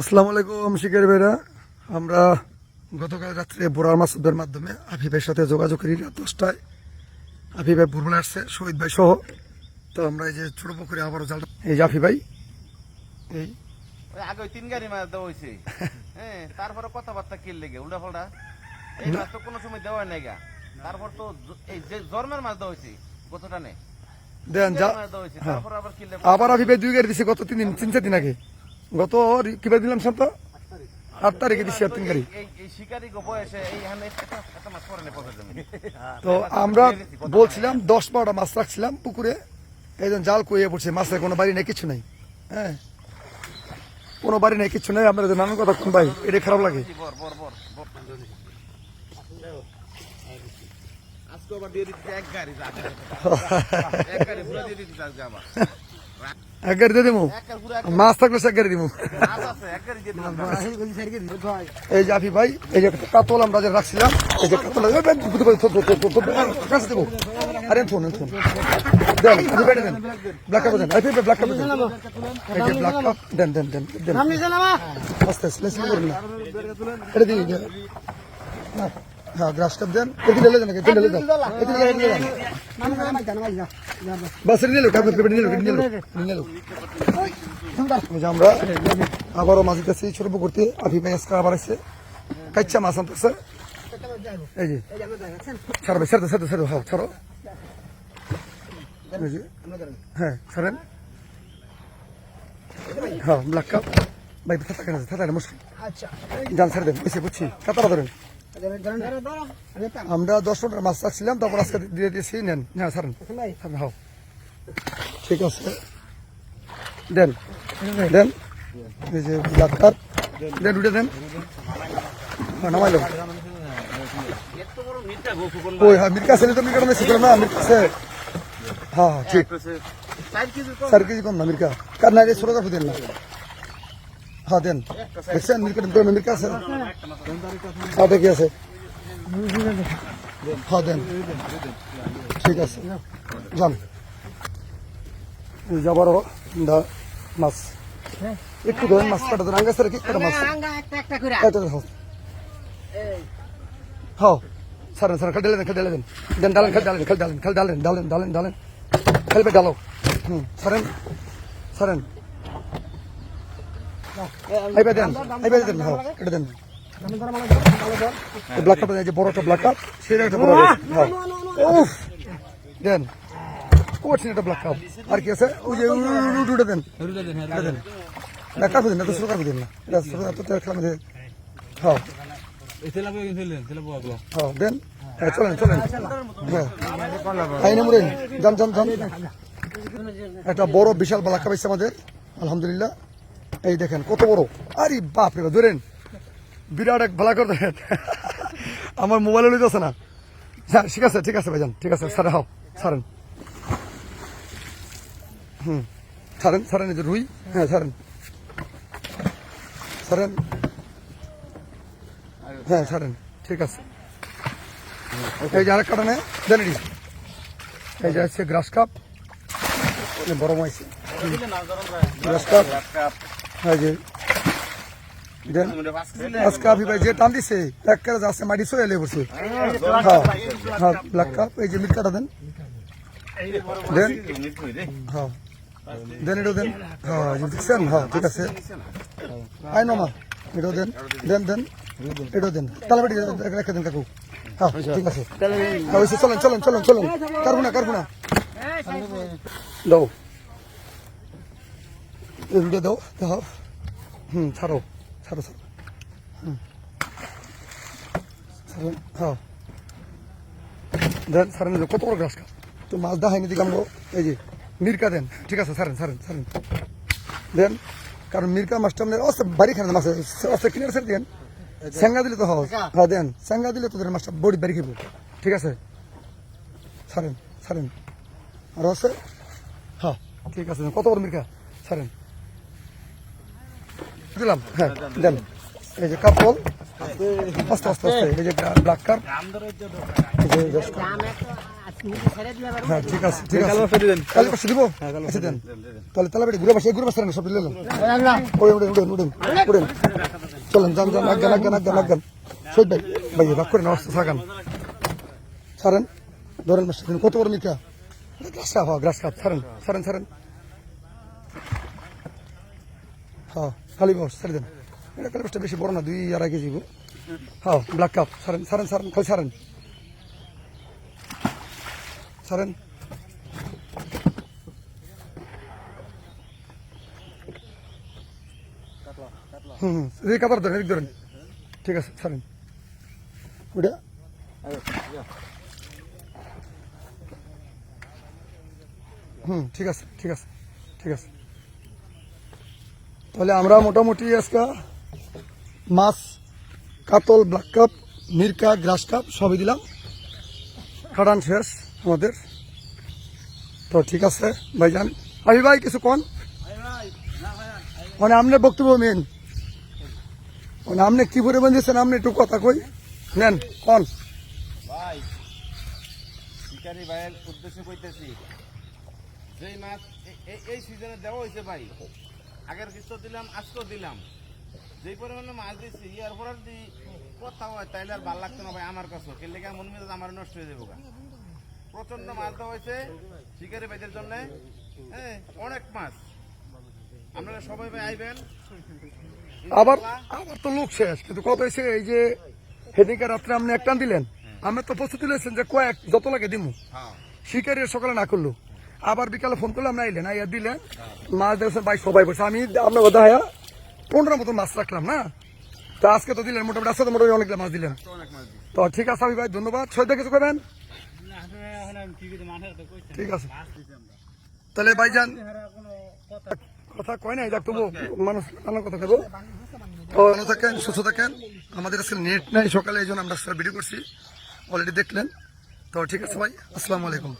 আসসালামু আলাইকুম শিকার ভাইরা। আমরা গতকাল রাত্রে বোরার মাসুদের মাধ্যমে আফিফের সাথে যোগাযোগ করি রাত দশটায়। আফি ভাই ভোরবেলা আসছে শহীদ ভাই সহ। তো আমরা এই যে ছোট পুকুরে আবারও জাল এই যে আফি ভাই এই। আগে তিন গাড়ি মাছ দেওয়া হয়েছে হ্যাঁ তারপরে কথাবার্তা কিল লেগে উল্টা ফল্টা এই মাছ তো কোনো সময় দেওয়া নাই গা। তারপর তো এই যে মাছ দেওয়া হয়েছে দেন যা হ্যাঁ। তারপর আবার কিল আবার আফি ভাই দুই গাড়ি দিছে গত তিন দিন তিন চার দিন আগে। গত কিবার দিলাম শান্ত আট তারিখে দিছি আর তিন জমি। তো আমরা বলছিলাম দশ বারোটা মাছ রাখছিলাম পুকুরে। একজন জাল কইয়ে পড়ছে মাছের কোনো বাড়ি নেই কিছু নেই। হ্যাঁ। কোনো বাড়ি নেই কিছু নেই আমরা নানান কথা কোন ভাই এটা খারাপ লাগে। বর বর বর বর। আজকে আবার দিয়ে দিচ্ছে এক গাড়ি এক গাড়ি দিয়ে দিচ্ছে আজকে আবার। এক গাড়ি দিয়ে দেবো মাছ থাকলে এক গাড়ি দিব এই যে আফি ভাই এই যে কাতল আমরা যে রাখছিলাম এই যে কাতল কাছে দেবো আরে ফোন ফোন। দেন ব্ল্যাক কাপ দেন আফি ব্ল্যাক কাপ দেন। এই যে ব্ল্যাক কাপ দেন দেন দেন দেন। আস্তে আস্তে এটা দিন। না। হ্যাঁ গ্রাস কাপ দেন। এদিকে লেলে দেন এদিকে লেলে দেন এদিকে লেলে দেন বাস নিয়ে লো কাপ পেপার নিয়ে লো নিয়ে লো নিয়ে লো এই যে আমরা আবারও মাছ দিতেছি ছোট করতে আফি ভাই আজকে আবার এসে কাচ্চা মাছ আনতেছে এই যে ছাড়তে ছাড়ো হ্যাঁ ছাড়ো। হ্যাঁ ছাড়েন। হ্যাঁ ব্ল্যাক কাপ ভাই থাকা থাকা মুশকিল। জান ছেড়ে দেন এসে বুঝছি। কাতারা ধরেন। আমরা দশ মিটার মাছ রাখছিলাম তারপর আজকে দিয়ে দিয়েছি, নেন। হ্যাঁ ছাড়েন। হ্যাঁ ঠিক আছে। দেন। দেন। এই যে কাপ দেন, উঠে দেন। হ্যাঁ নামাইলো ওই হ্যাঁ মির্কা হ্যাঁ হ্যাঁ ঠিক। চার না হ্যাঁ দেন। দেখছেন? মির্কা তো মির্কা আছে? হ্যাঁ দেখি আছে? হ্যাঁ দেন। ঠিক আছে। যান। যাবারও দা মাছ। একটু ধরেন মাছ কাটা দেন? আঙ্গা স্যার কি কাটা মাছ? এটা দেখো হ্যাঁ। সারেন সারেন খাল ডালেন খাল ডালেন দেন। ডালেন খাল ডালেন খাল ডালেন খাল ডালেন ডালেন ডালেন ডালেন খালবে ডালো হুম সারেন সারেন আইবে দেন আইবে দেন হ্যাঁ এটা দেন। ব্ল্যাক কাপ যে বড়টা ব্ল্যাক কাপ সেটা একটা বড় হ্যাঁ। উফ দেন। একটা ব্ল্যাক কাপ আর কি আছে? ওই যে উড়ে দেন। এটা দেন। না কাপড় দেন না তো শুরু দেন না। এটা শুরু তো খেলা মধ্যে হ্যাঁ। হ্যাঁ দেন। হ্যাঁ চলেন চলেন। হ্যাঁ। মুরেন একটা বড় বিশাল বালাকা পাইছে আমাদের। আলহামদুলিল্লাহ। এই দেখেন, কত বড়। আরে বাপ রে ধরেন, বিরাট এক ভালা করে দেখেন আমার মোবাইলে লইতেছে না। হ্যাঁ ঠিক আছে ঠিক আছে ভাইজান, ঠিক আছে স্যার হাও, ছাড়েন। হুম, ছাড়েন ছাড়েন, এই যে রুই হ্যাঁ ছাড়েন। ছাড়েন। হ্যাঁ ছাড়েন, ঠিক আছে। এই যে আরেক কারণে জানি এই যে হচ্ছে গ্রাস কাপ। বড় মাইছে গ্রাস কাপ। যে যে টান দিছে এক করে যাচ্ছে মাটি সয়ে এলে বসে। হ্যাঁ হ্যাঁ ব্ল্যাক কাপ এই যে মিটকাটা দেন। দেন হ্যাঁ দেন এটাও দেন। হ্যাঁ হ্যাঁ ঠিক আছে। আই নমা এটাও দেন দেন দেন, এটাও দেন। তালাবাড়ি রেখে দেন কাকু। হ্যাঁ ঠিক আছে। হ্যাঁ চলেন চলেন চলেন চলেন। কারবো না কারবো না। দাও। এগুলো দাও দাও হুম ছাড়ো ছাড়ো ছাড়ো হুম ছাড়েন হ্যাঁ দেন ছাড়েন কত বড় গাছ কাপ তো মাছ দেখায়নি দিকে আমরা এই যে মির্কা দেন ঠিক আছে ছাড়েন ছাড়েন ছাড়েন দেন কারণ মির্কা মাছটা আপনার অস্তে বাড়ি খান মাছ অস্তে কিনে ছেড়ে দেন স্যাঙ্গা দিলে তো সহজ হ্যাঁ দেন স্যাঙ্গা দিলে তোদের মাছটা বড়ি বাড়ি খাব ঠিক আছে ছাড়েন ছাড়েন আর আছে হ্যাঁ ঠিক আছে কত বড় মির্কা ছাড়েন দিলাম হ্যাঁ দেন। এই যে কাপল আস্তে আস্তে আস্তে এই যে ব্ল্যাক কাপ হ্যাঁ ঠিক আছে ঠিক আছে। কালী পাশে দিব? আচ্ছা দেন। তাহলে তাহলে বেটি ঘুরে পাশে ঘুরে পাশে সব চলেন যান যান ভাই ভাই থাকান। ছাড়েন। ধরেন কত বড় মিকা গ্রাস হ্যাঁ গ্রাস ছাড়েন ছাড়েন ছাড়েন। হ্যাঁ খালি বস ছেড়ে দেন। এটা কালী বসটা বেশি বড় দুই আড়াই কেজি। হ্যাঁ ব্ল্যাক কাপ ছাড়েন ছাড়েন ছাড়েন, খালি ছাড়েন। ছাড়েন। হুম ধরেন ঠিক আছে, ছাড়েন। ওটা ঠিক আছে ঠিক আছে ঠিক আছে। তাহলে আমরা মোটামুটি আজকে মাছ, কাতল ব্ল্যাক কাপ মিরকা গ্রাস কাপ সবই দিলাম। খাটান শেষ আমাদের। তো ঠিক আছে, ভাইজান। আবি ভাই, কিছু কন? মানে আপনার বক্তব্য মেন। মানে আপনি কি পরিমাণ দিয়েছেন আপনি একটু কথা কই। নেন, কন। ভাই ভাইয়ের উদ্দেশ্যে কইতেছি। যেই মাছ এই সিজনে দেওয়া হয়েছে ভাই। আগের কিস্ত দিলাম আজকেও দিলাম। যেই পরিমাণে মাছ দিচ্ছি ইয়ার পর আর যদি কথা হয় তাইলে আর ভালো লাগতো না ভাই আমার কাছে। কে লেগে মন মেজাজ আমার নষ্ট হয়ে যাব। প্রচণ্ড মাছ দেওয়া হয়েছে শিকারি ভাইদের জন্য। হ্যাঁ অনেক মাছ। আপনারা সবাই ভাই আইবেন। আবার আবার তো লোক শেষ কিন্তু কত এই যে সেদিনকে রাত্রে আপনি একটা দিলেন। আমি তো প্রস্তুতি নিয়েছেন যে কয়েক যত লাগে দিমু। হ্যাঁ। শিকারি সকালে না করল। আবার বিকালে ফোন করলাম না আইলেন আইয়া দিলেন। মাছ দেখছেন ভাই, সবাই বসে। আমি আপনার কথা হায়া পনেরো মতো মাছ রাখলাম, না? তো আজকে তো দিলেন, মোটামুটি আজকে তো মোটামুটি অনেকগুলো মাছ দিলেন। তো ঠিক আছে আমি ভাই, ধন্যবাদ। সৈদা কিছু করবেন? ঠিক আছে। তাহলে ভাইজান, কথা কয় না যাক, তবু মানুষ নানান কথা কেবো তো ভালো থাকেন, সুস্থ থাকেন। আমাদের আজকে নেট নাই সকালে, এই জন্য আমরা ভিডিও করছি। অলরেডি দেখলেন। তো ঠিক আছে ভাই, আসসালামু আলাইকুম।